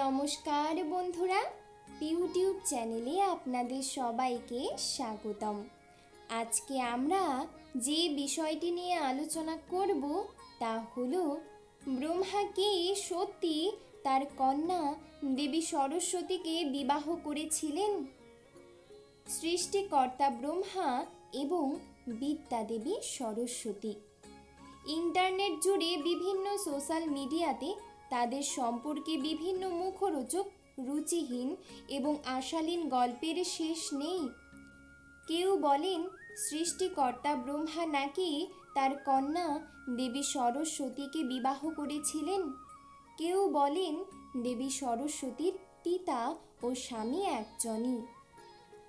নমস্কার বন্ধুরা, ইউটিউব চ্যানেলে আপনাদের সবাইকে স্বাগতম। আজকে আমরা যে বিষয়টি নিয়ে আলোচনা করব তা হল, ব্রহ্মা কি সত্যি তার কন্যা দেবী সরস্বতীকে বিবাহ করেছিলেন? সৃষ্টিকর্তা ব্রহ্মা এবং বিদ্যা দেবী সরস্বতী। ইন্টারনেট জুড়ে বিভিন্ন সোশ্যাল মিডিয়াতে তাদের সম্পর্কে বিভিন্ন মুখরোচক, রুচিহীন এবং আশালীন গল্পের শেষ নেই। কেউ বলেন, সৃষ্টিকর্তা ব্রহ্মা নাকি তার কন্যা দেবী সরস্বতীকে বিবাহ করেছিলেন? কেউ বলেন, দেবী সরস্বতীর পিতা ও স্বামী একজনই।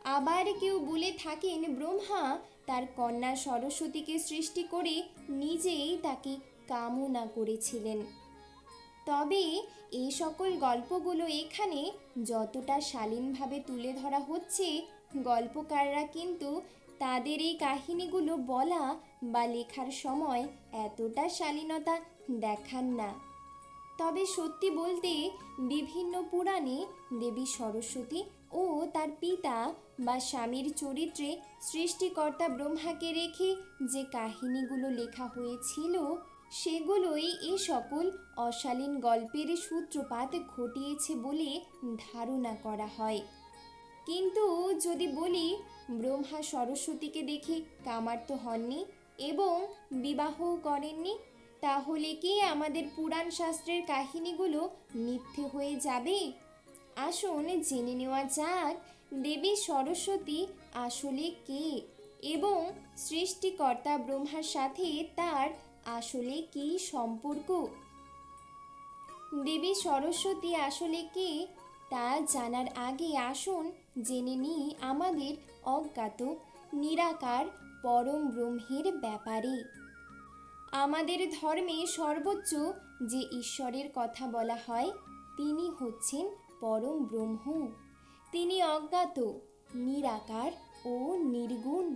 আবার কেউ বলে থাকেন, ব্রহ্মা তার কন্যা সরস্বতীকে সৃষ্টি করে নিজেই তাকে কামনা করেছিলেন। তবে এই সকল গল্পগুলো এখানে যতটা শালীনভাবে তুলে ধরা হচ্ছে, গল্পকাররা কিন্তু তাদের এই কাহিনীগুলো বলা বা লেখার সময় এতটা শালীনতা দেখান না। তবে সত্যি বলতে বিভিন্ন পুরাণে দেবী সরস্বতী ও তার পিতা বা স্বামীর চরিত্রে সৃষ্টিকর্তা ব্রহ্মাকে রেখে যে কাহিনীগুলো লেখা হয়েছিল সেগুলোই এই সকল অশালীন গল্পের সূত্রপাত ঘটিয়েছে বলে ধারণা করা হয়। কিন্তু যদি বলি, ব্রহ্মা সরস্বতীকে দেখে কামার্ত হননি এবং বিবাহও করেননি, তাহলে কি আমাদের পুরাণ শাস্ত্রের কাহিনীগুলো মিথ্যে হয়ে যাবে? আসুন জেনে নেওয়া যাক, দেবী সরস্বতী আসলে কে এবং সৃষ্টিকর্তা ব্রহ্মার সাথে তার আসলে কি সম্পর্ক? দেবী সরস্বতী আসলে কে? তা জানার আগে আসুন জেনে নিই আমাদের অজ্ঞাত, নিরাকার, পরম ব্রহ্মের ব্যাপারে। আমাদের ধর্মে সর্বোচ্চ যে ঈশ্বরের কথা বলা হয়, তিনি হচ্ছেন পরম ব্রহ্ম। তিনি অজ্ঞাত, নিরাকার ও নির্গুণ।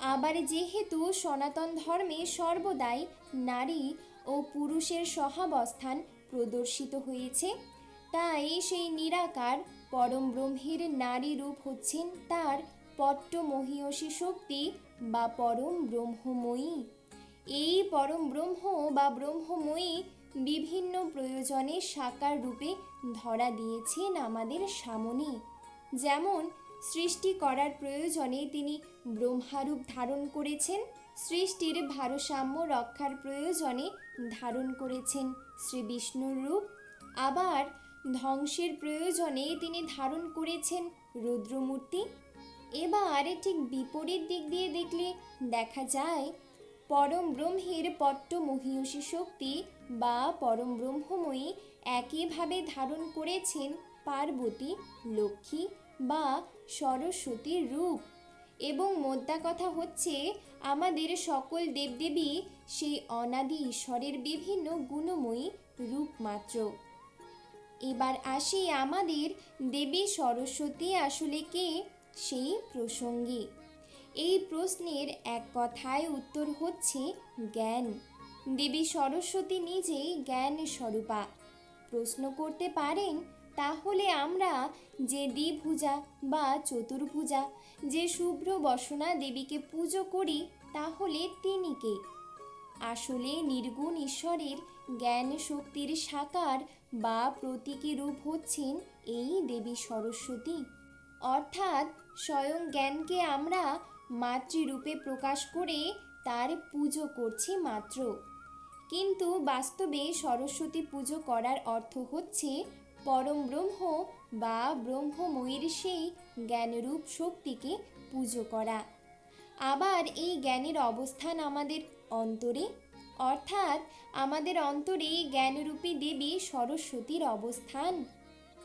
আবার যেহেতু সনাতন ধর্মে সর্বদাই নারী ও পুরুষের সহাবস্থান প্রদর্শিত হয়েছে, তাই সেই নিরাকার পরম ব্রহ্মের নারী রূপ হচ্ছেন তার পট্ট মহিয়সী শক্তি বা পরম ব্রহ্মময়ী। এই পরম ব্রহ্ম বা ব্রহ্মময়ী বিভিন্ন প্রয়োজনে সাকার রূপে ধরা দিয়েছেন আমাদের সামনে। যেমন সৃষ্টি করার প্রয়োজনে তিনি ব্রহ্মারূপ ধারণ করেছেন। সৃষ্টির ভারসাম্য রক্ষার প্রয়োজনে ধারণ করেছেন শ্রী বিষ্ণুর রূপ। আবার ধ্বংসের প্রয়োজনে তিনি ধারণ করেছেন রুদ্রমূর্তি। এবার ঠিক বিপরীত দিক দিয়ে দেখলে দেখা যায়, পরম ব্রহ্মের পট্ট মহিয়সী শক্তি বা পরম ব্রহ্মময়ী একইভাবে ধারণ করেছেন পার্বতী, লক্ষ্মী বা সরস্বতীর রূপ। এবং মোদ্দা কথা হচ্ছে, আমাদের সকল দেবদেবী সেই অনাদি ঈশ্বরের বিভিন্ন গুণময়ী রূপ মাত্র। এবার আসি আমাদের দেবী সরস্বতী আসলে কে? সেই প্রসঙ্গে। এই প্রশ্নের এক কথায় উত্তর হচ্ছে জ্ঞান। দেবী সরস্বতী নিজেই জ্ঞান স্বরূপা প্রশ্ন করতে পারেন তাহলে আমরা যে দ্বিভুজা বা চতুর্ভুজা, যে শুভ্র বসনা দেবীকে পুজো করি, তাহলে তিনি কে? আসলে নির্গুণ ঈশ্বরের জ্ঞান শক্তির সাকার বা প্রতীকী রূপ হচ্ছেন এই দেবী সরস্বতী। অর্থাৎ স্বয়ং জ্ঞানকে আমরা মাতৃরূপে প্রকাশ করে তার পুজো করছি মাত্র। কিন্তু বাস্তবে সরস্বতী পুজো করার অর্থ হচ্ছে পরম ব্রহ্ম বা ব্রহ্মময়ীর সেই জ্ঞানরূপ শক্তিকে পুজো করা। আবার এই জ্ঞানের অবস্থান আমাদের অন্তরে, অর্থাৎ আমাদের অন্তরে জ্ঞানরূপী দেবী সরস্বতীর অবস্থান।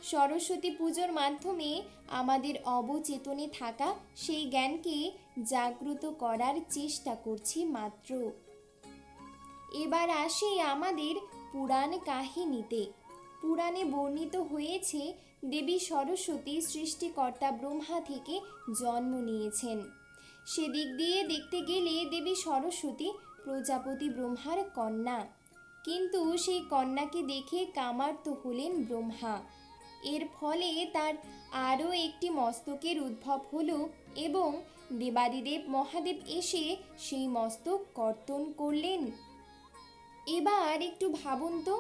সরস্বতী পুজোর মাধ্যমে আমাদের অবচেতনে থাকা সেই জ্ঞানকে জাগ্রত করার চেষ্টা করছি মাত্র। এবার আসি আমাদের পুরাণ কাহিনীতে। পুরাণে বর্ণিত হয়েছে, দেবী সরস্বতী সৃষ্টিকর্তা ব্রহ্মা থেকে জন্ম নিয়েছেন। সেদিক দিয়ে দেখতে গেলে দেবী সরস্বতী প্রজাপতি ব্রহ্মার কন্যা। কিন্তু সেই কন্যাকে দেখে কামার্ত হলেন ব্রহ্মা। এর ফলে তার আরও একটি মস্তকের উদ্ভব হল এবং দেবাদিদেব মহাদেব এসে সেই মস্তক কর্তন করলেন। এবার একটু ভাবুন তো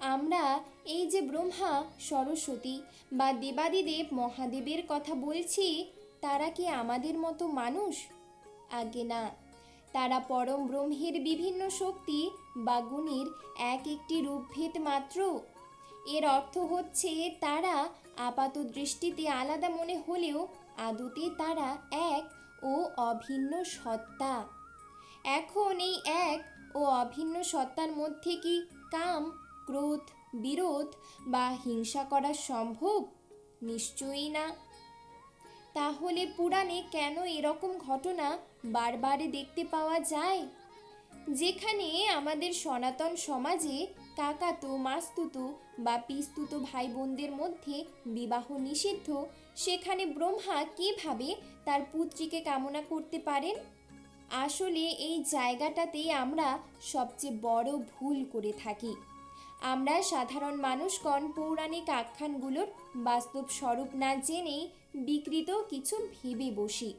আমরা এই যে ব্রহ্মা, সরস্বতী বা দেবাদিদেব মহাদেবের কথা বলছি, তারা কি আমাদের মতো মানুষ? আগে না। তারা পরম ব্রহ্মের বিভিন্ন শক্তি বা গুণের এক একটি রূপভেদ মাত্র। এর অর্থ হচ্ছে তারা আপাত দৃষ্টিতে আলাদা মনে হলেও আদতে তারা এক ও অভিন্ন সত্তা। এখন এই এক ও অভিন্ন সত্তার মধ্যে কি কাম ক্রোধ, বিরোধ বা হিংসা করা সম্ভব? নিশ্চয়ই না। তাহলে পুরাণে কেন এরকম ঘটনা বারবার দেখতে পাওয়া যায়? যেখানে আমাদের সনাতন সমাজে কাকাতো, মাস্তুতো বা পিস্তুতো ভাই বোনদের মধ্যে বিবাহ নিষিদ্ধ, সেখানে ব্রহ্মা কীভাবে তার পুত্রীকে কামনা করতে পারেন? আসলে এই জায়গাটাতেই আমরা সবচেয়ে বড় ভুল করে থাকি। আমরা সাধারণ মানুষগণ পৌরাণিক আখ্যানগুলোর বাস্তব স্বরূপ না জেনেই বিকৃত কিছু ভেবে বসি।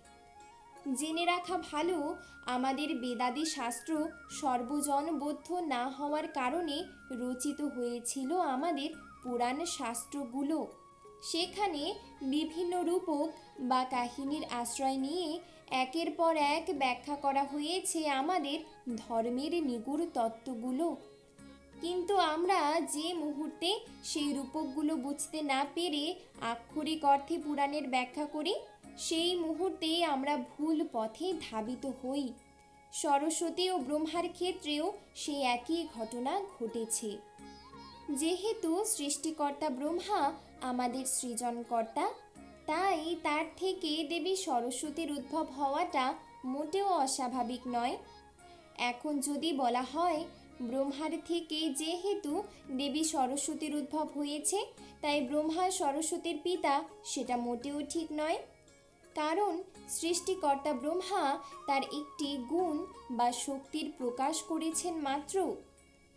জেনে রাখা ভালো, আমাদের বেদাদি শাস্ত্র সর্বজনবদ্ধ না হওয়ার কারণে রচিত হয়েছিল আমাদের পুরাণ শাস্ত্রগুলো। সেখানে বিভিন্ন রূপক বা কাহিনীর আশ্রয় নিয়ে একের পর এক ব্যাখ্যা করা হয়েছে আমাদের ধর্মের নিগুড় তত্ত্বগুলো। কিন্তু আমরা যে মুহূর্তে সেই রূপকগুলো বুঝতে না পেরে আক্ষরিক অর্থে পুরাণের ব্যাখ্যা করি, সেই মুহূর্তে আমরা ভুল পথে ধাবিত হই। সরস্বতী ও ব্রহ্মার ক্ষেত্রেও সেই একই ঘটনা ঘটেছে। যেহেতু সৃষ্টিকর্তা ব্রহ্মা আমাদের সৃজনকর্তা, তাই তার থেকে দেবী সরস্বতীর উদ্ভব হওয়াটা মোটেও অস্বাভাবিক নয়। এখন যদি বলা হয় ব্রহ্মার থেকে যেহেতু দেবী সরস্বতীর উদ্ভব হয়েছে, তাই ব্রহ্মা সরস্বতীর পিতা সেটা মোটেও ঠিক নয়। কারণ সৃষ্টিকর্তা ব্রহ্মা তার একটি গুণ বা শক্তির প্রকাশ করেছেন মাত্র।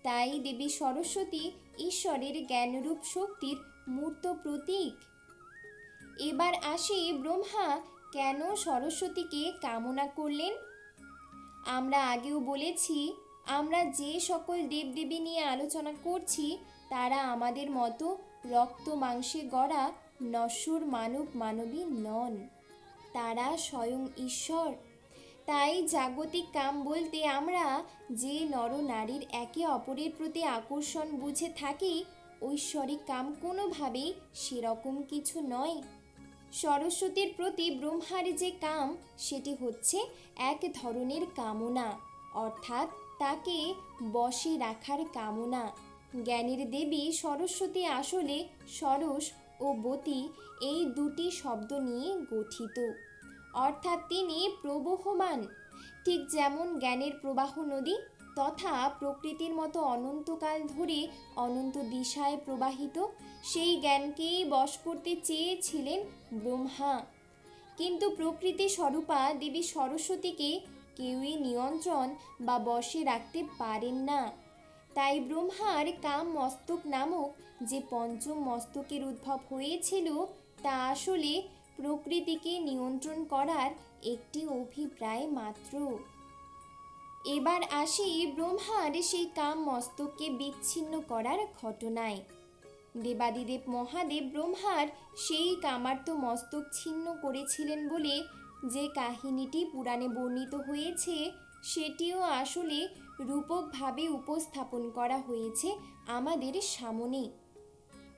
তাই দেবী সরস্বতী ঈশ্বরের জ্ঞানরূপ শক্তির মূর্ত প্রতীক। এবার আসি ব্রহ্মা কেন সরস্বতীকে কামনা করলেন? আমরা আগেও বলেছি আমরা যে সকল দেবদেবী নিয়ে আলোচনা করছি, তারা আমাদের মতো রক্ত মাংসে গড়া নশ্বর মানব মানবী নন। তারা স্বয়ং ঈশ্বর। তাই জাগতিক কাম বলতে আমরা যে নর নারীর একে অপরের প্রতি আকর্ষণ বুঝে থাকি, ঐশ্বরিক কাম কোনোভাবেই সেরকম কিছু নয়। সরস্বতীর প্রতি ব্রহ্মার যে কাম, সেটি হচ্ছে এক ধরনের কামনা, অর্থাৎ তাকে বশে রাখার কামনা। জ্ঞানের দেবী সরস্বতী আসলে সরস ও বতী এই দুটি শব্দ নিয়ে গঠিত। অর্থাৎ তিনি প্রবহমান। ঠিক যেমন জ্ঞানের প্রবাহ নদী তথা প্রকৃতির মতো অনন্তকাল ধরে অনন্ত দিশায় প্রবাহিত, সেই জ্ঞানকেই বশ করতে চেয়েছিলেন ব্রহ্মা। কিন্তু প্রকৃতি স্বরূপা দেবী সরস্বতীকে কেউই নিয়ন্ত্রণ বা বশে রাখতে পারেন না। তাই ব্রহ্মার কাম মস্তক নামক যে পঞ্চম মস্তকের উদ্ভব হয়েছিল, তা আসলে প্রকৃতিকে নিয়ন্ত্রণ করার একটি অভিপ্রায় মাত্র। এবার আসি ব্রহ্মার সেই কাম মস্তককে বিচ্ছিন্ন করার ঘটনায়। দেবাদিদেব মহাদেব ব্রহ্মার সেই কামার্ত মস্তক ছিন্ন করেছিলেন বলে যে কাহিনীটি পুরাণে বর্ণিত হয়েছে, সেটিও আসলে রূপকভাবে উপস্থাপন করা হয়েছে আমাদের সামনে।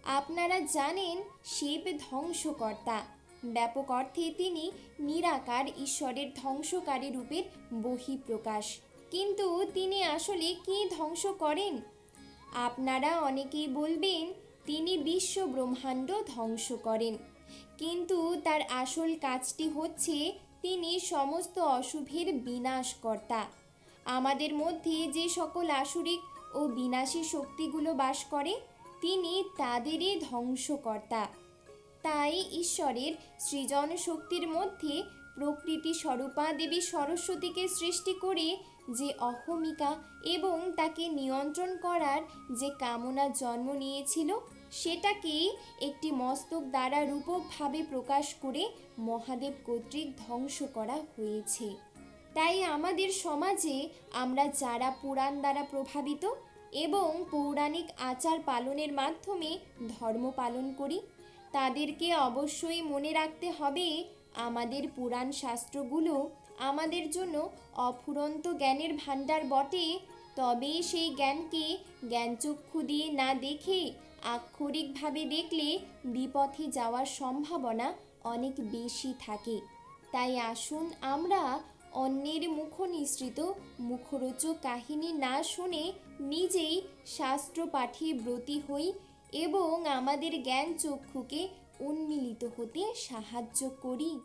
আপনারা জানেন শিব ধ্বংসকর্তা। ব্যাপক অর্থে তিনি নিরাকার ঈশ্বরের ধ্বংসকারী রূপের বহিঃপ্রকাশ। কিন্তু তিনি আসলে কি ধ্বংস করেন? আপনারা অনেকেই বলবেন, তিনি বিশ্ব ব্রহ্মাণ্ড ধ্বংস করেন। কিন্তু তার আসল কাজটি হচ্ছে তিনি সমস্ত অশুভের বিনাশকর্তা। আমাদের মধ্যে যে সকল আসুরিক ও বিনাশী শক্তিগুলো বাস করে, তিনি তাদেরই ধ্বংসকর্তা। তাই ঈশ্বরের সৃজন শক্তির মধ্যে প্রকৃতি স্বরূপা দেবী সরস্বতীকে সৃষ্টি করে যে অহমিকা এবং তাকে নিয়ন্ত্রণ করার যে কামনা জন্ম নিয়েছিল সেটাকে একটি মস্তক দ্বারা রূপকভাবে প্রকাশ করে মহাদেব কর্তৃক ধ্বংস করা হয়েছে? তাই আমাদের সমাজে আমরা যারা পুরাণ দ্বারা প্রভাবিত এবং পৌরাণিক আচার পালনের মাধ্যমে ধর্ম পালন করি, তাদেরকে অবশ্যই মনে রাখতে হবে আমাদের পুরাণ শাস্ত্রগুলো আমাদের জন্য অফুরন্ত জ্ঞানের ভাণ্ডার বটে। তবে সেই জ্ঞানকে জ্ঞানচক্ষু দিয়ে না দেখে আক্ষরিকভাবে দেখলে বিপথে যাওয়ার সম্ভাবনা অনেক বেশি থাকে। তাই আসুন আমরা অন্যের মুখ নিঃসৃত মুখরোচক কাহিনী না শুনে নিজেই শাস্ত্র পাঠে ব্রতী হই এবং আমাদের জ্ঞান চক্ষুকে উন্মিলিত হতে সাহায্য করি।